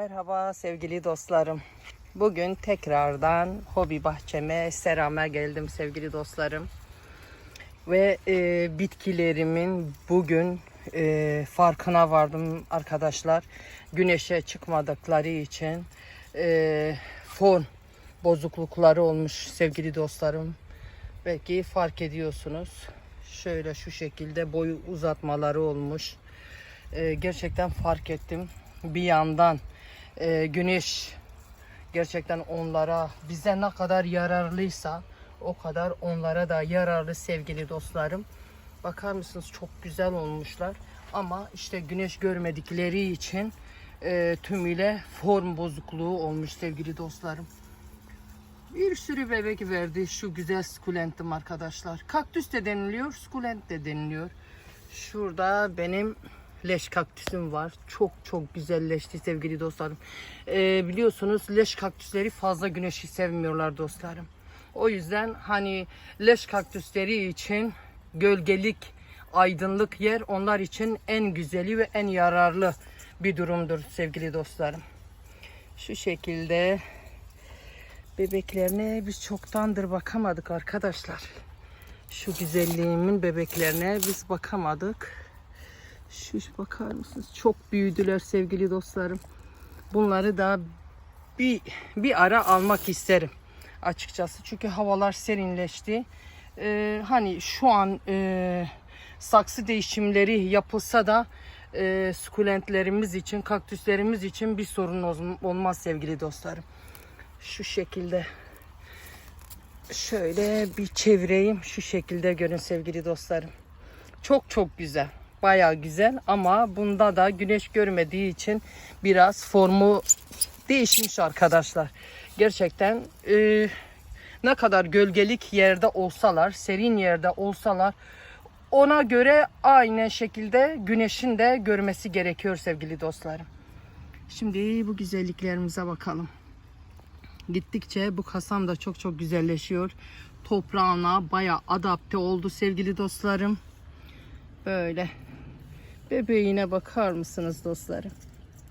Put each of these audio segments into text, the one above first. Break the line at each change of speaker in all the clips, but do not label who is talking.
Merhaba sevgili dostlarım. Bugün tekrardan hobi bahçeme, serame geldim sevgili dostlarım. Ve e, bitkilerimin bugün e, farkına vardım arkadaşlar. Güneşe çıkmadıkları için e, fon bozuklukları olmuş sevgili dostlarım. Belki fark ediyorsunuz. Şöyle şu şekilde boyu uzatmaları olmuş. E, gerçekten fark ettim. Bir yandan e, güneş gerçekten onlara bize ne kadar yararlıysa o kadar onlara da yararlı sevgili dostlarım. Bakar mısınız çok güzel olmuşlar ama işte güneş görmedikleri için e, tümüyle form bozukluğu olmuş sevgili dostlarım. Bir sürü bebek verdi şu güzel sukulentim arkadaşlar. Kaktüs de deniliyor, sukulent de deniliyor. Şurada benim leş kaktüsüm var. Çok çok güzelleşti sevgili dostlarım. Ee, biliyorsunuz leş kaktüsleri fazla güneşi sevmiyorlar dostlarım. O yüzden hani leş kaktüsleri için gölgelik, aydınlık yer onlar için en güzeli ve en yararlı bir durumdur sevgili dostlarım. Şu şekilde bebeklerine biz çoktandır bakamadık arkadaşlar. Şu güzelliğimin bebeklerine biz bakamadık. Şu bakar mısınız? Çok büyüdüler sevgili dostlarım. Bunları da bir bir ara almak isterim açıkçası. Çünkü havalar serinleşti. Ee, hani şu an e, saksı değişimleri yapılsa da e, sukulentlerimiz için, kaktüslerimiz için bir sorun ol- olmaz sevgili dostlarım. Şu şekilde şöyle bir çevireyim. Şu şekilde görün sevgili dostlarım. Çok çok güzel. Bayağı güzel ama bunda da güneş görmediği için biraz formu değişmiş arkadaşlar. Gerçekten e, ne kadar gölgelik yerde olsalar, serin yerde olsalar ona göre aynı şekilde güneşin de görmesi gerekiyor sevgili dostlarım. Şimdi bu güzelliklerimize bakalım. Gittikçe bu kasam da çok çok güzelleşiyor. Toprağına bayağı adapte oldu sevgili dostlarım. Böyle bebeğine bakar mısınız dostlarım?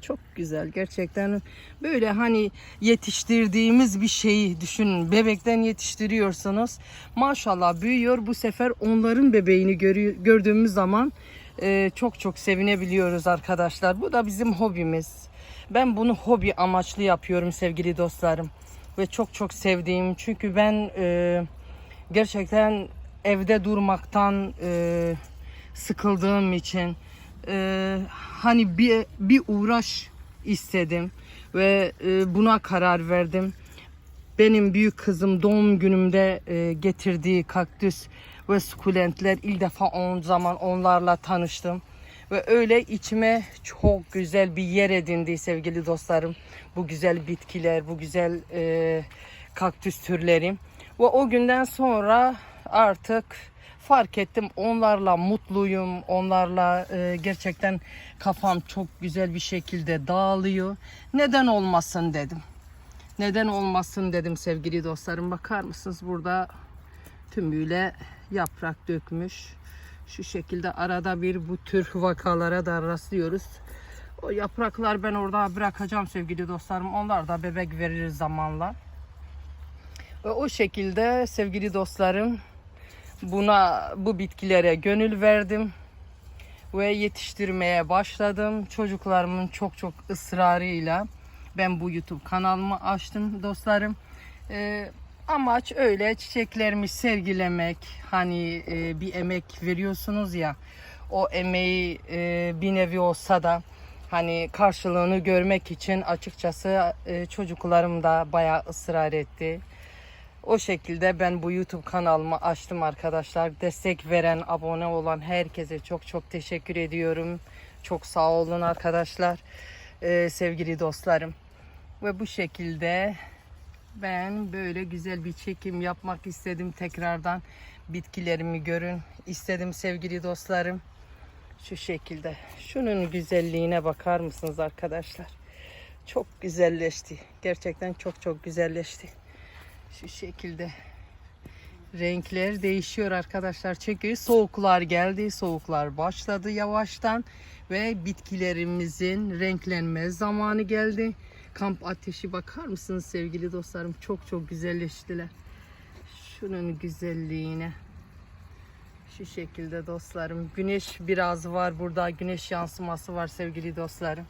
Çok güzel gerçekten. Böyle hani yetiştirdiğimiz bir şeyi düşünün. Bebekten yetiştiriyorsunuz maşallah büyüyor. Bu sefer onların bebeğini gördüğümüz zaman e, çok çok sevinebiliyoruz arkadaşlar. Bu da bizim hobimiz. Ben bunu hobi amaçlı yapıyorum sevgili dostlarım. Ve çok çok sevdiğim çünkü ben e, gerçekten evde durmaktan e, sıkıldığım için e, hani bir bir uğraş istedim ve e, buna karar verdim. Benim büyük kızım doğum günümde e, getirdiği kaktüs ve sukulentler ilk defa on zaman onlarla tanıştım. Ve öyle içime çok güzel bir yer edindi sevgili dostlarım. Bu güzel bitkiler, bu güzel e, kaktüs türleri. Ve o günden sonra artık fark ettim onlarla mutluyum. Onlarla e, gerçekten kafam çok güzel bir şekilde dağılıyor. Neden olmasın dedim. Neden olmasın dedim sevgili dostlarım. Bakar mısınız burada tümüyle yaprak dökmüş. Şu şekilde arada bir bu tür vakalara da rastlıyoruz. O yapraklar ben orada bırakacağım sevgili dostlarım. Onlar da bebek verir zamanla. Ve o şekilde sevgili dostlarım buna bu bitkilere gönül verdim ve yetiştirmeye başladım. Çocuklarımın çok çok ısrarıyla ben bu YouTube kanalımı açtım dostlarım. Ee, amaç öyle çiçeklerimi sergilemek. Hani e, bir emek veriyorsunuz ya. O emeği e, bir nevi olsa da hani karşılığını görmek için açıkçası e, çocuklarım da bayağı ısrar etti. O şekilde ben bu YouTube kanalımı açtım arkadaşlar. Destek veren, abone olan herkese çok çok teşekkür ediyorum. Çok sağ olun arkadaşlar, Ee, sevgili dostlarım. Ve bu şekilde ben böyle güzel bir çekim yapmak istedim tekrardan. Bitkilerimi görün istedim sevgili dostlarım. Şu şekilde. Şunun güzelliğine bakar mısınız arkadaşlar? Çok güzelleşti. Gerçekten çok çok güzelleşti şu şekilde Renkler değişiyor arkadaşlar. Çünkü soğuklar geldi. Soğuklar başladı yavaştan. Ve bitkilerimizin renklenme zamanı geldi. Kamp ateşi bakar mısınız sevgili dostlarım? Çok çok güzelleştiler. Şunun güzelliğine. Şu şekilde dostlarım. Güneş biraz var burada. Güneş yansıması var sevgili dostlarım.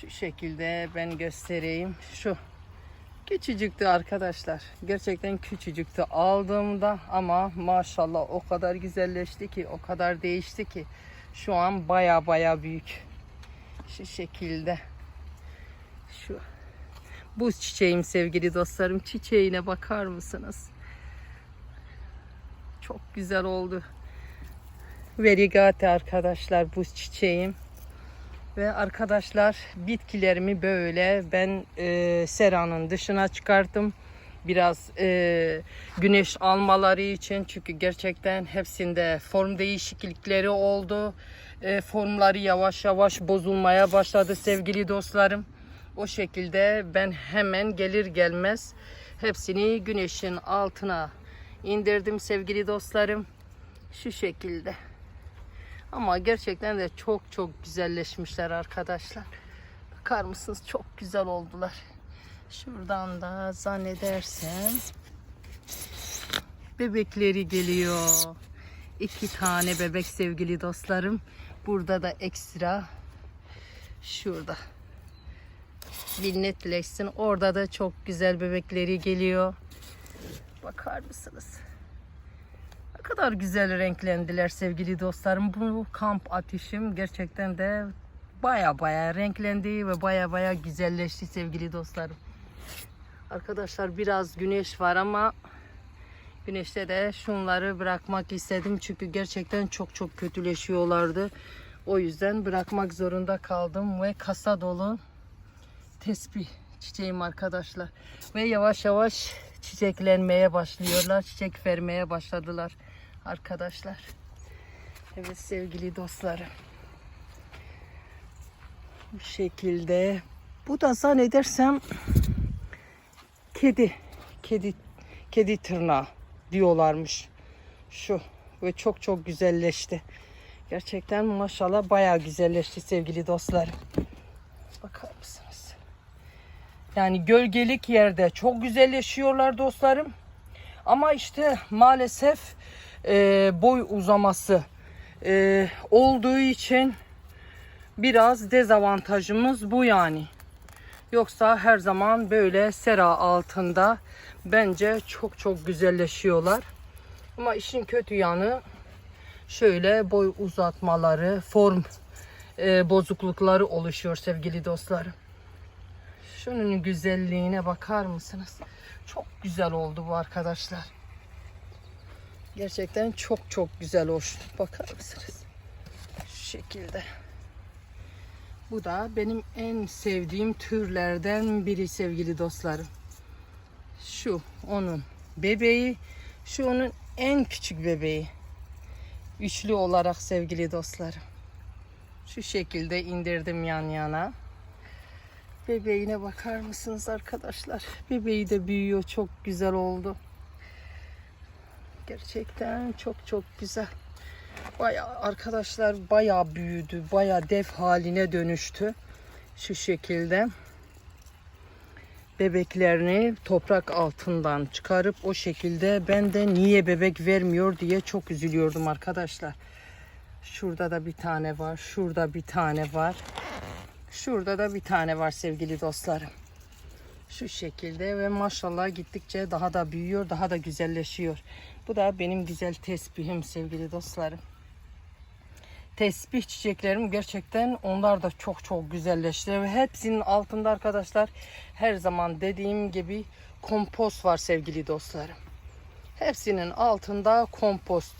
Şu şekilde ben göstereyim. Şu küçücüktü arkadaşlar. Gerçekten küçücüktü aldığımda ama maşallah o kadar güzelleşti ki, o kadar değişti ki şu an baya baya büyük. Şu şekilde. Şu buz çiçeğim sevgili dostlarım. Çiçeğine bakar mısınız? Çok güzel oldu. Verigate arkadaşlar buz çiçeğim. Ve arkadaşlar bitkilerimi böyle ben e, seranın dışına çıkarttım. Biraz e, güneş almaları için çünkü gerçekten hepsinde form değişiklikleri oldu. E, formları yavaş yavaş bozulmaya başladı sevgili dostlarım. O şekilde ben hemen gelir gelmez hepsini güneşin altına indirdim sevgili dostlarım. Şu şekilde. Ama gerçekten de çok çok güzelleşmişler arkadaşlar. Bakar mısınız? Çok güzel oldular. Şuradan da zannedersem bebekleri geliyor. İki tane bebek sevgili dostlarım. Burada da ekstra şurada. Bir netleşsin. Orada da çok güzel bebekleri geliyor. Bakar mısınız? Kadar güzel renklendiler sevgili dostlarım. Bu kamp ateşim gerçekten de baya baya renklendi ve baya baya güzelleşti sevgili dostlarım. Arkadaşlar biraz güneş var ama güneşte de şunları bırakmak istedim. Çünkü gerçekten çok çok kötüleşiyorlardı. O yüzden bırakmak zorunda kaldım ve kasa dolu tespih çiçeğim arkadaşlar. Ve yavaş yavaş çiçeklenmeye başlıyorlar. Çiçek vermeye başladılar arkadaşlar. Evet sevgili dostlarım. Bu şekilde. Bu da zannedersem kedi. Kedi kedi tırnağı diyorlarmış. Şu ve çok çok güzelleşti. Gerçekten maşallah bayağı güzelleşti sevgili dostlarım. Bakar mısınız? Yani gölgelik yerde çok güzelleşiyorlar dostlarım. Ama işte maalesef e, boy uzaması e, olduğu için biraz dezavantajımız bu yani. Yoksa her zaman böyle sera altında bence çok çok güzelleşiyorlar. Ama işin kötü yanı şöyle boy uzatmaları, form e, bozuklukları oluşuyor sevgili dostlarım. Şunun güzelliğine bakar mısınız? Çok güzel oldu bu arkadaşlar. Gerçekten çok çok güzel hoş. Bakar mısınız? Şu şekilde. Bu da benim en sevdiğim türlerden biri sevgili dostlarım. Şu onun bebeği. Şu onun en küçük bebeği. Üçlü olarak sevgili dostlarım. Şu şekilde indirdim yan yana. Bebeğine bakar mısınız arkadaşlar? Bebeği de büyüyor. Çok güzel oldu. Gerçekten çok çok güzel. Baya arkadaşlar baya büyüdü. Baya dev haline dönüştü. Şu şekilde. Bebeklerini toprak altından çıkarıp o şekilde ben de niye bebek vermiyor diye çok üzülüyordum arkadaşlar. Şurada da bir tane var. Şurada bir tane var. Şurada da bir tane var sevgili dostlarım. Şu şekilde ve maşallah gittikçe daha da büyüyor, daha da güzelleşiyor. Bu da benim güzel tesbihim sevgili dostlarım. Tesbih çiçeklerim gerçekten onlar da çok çok güzelleşti. Ve hepsinin altında arkadaşlar her zaman dediğim gibi kompost var sevgili dostlarım. Hepsinin altında kompost.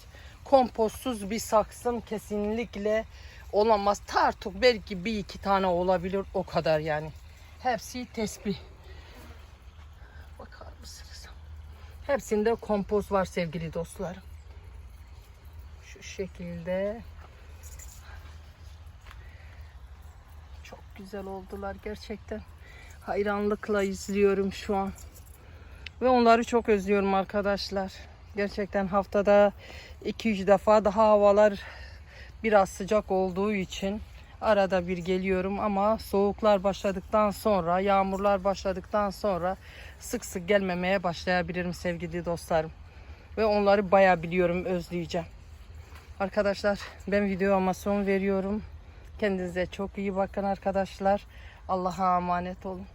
Kompostsuz bir saksım kesinlikle olamaz. Tartuk belki bir iki tane olabilir o kadar yani. Hepsi tesbih. Bakar mısınız? Hepsinde kompost var sevgili dostlarım. Şu şekilde. Çok güzel oldular gerçekten. Hayranlıkla izliyorum şu an. Ve onları çok özlüyorum arkadaşlar. Gerçekten haftada 2-3 defa daha havalar biraz sıcak olduğu için arada bir geliyorum ama soğuklar başladıktan sonra, yağmurlar başladıktan sonra sık sık gelmemeye başlayabilirim sevgili dostlarım. Ve onları bayağı biliyorum özleyeceğim. Arkadaşlar ben videoma son veriyorum. Kendinize çok iyi bakın arkadaşlar. Allah'a emanet olun.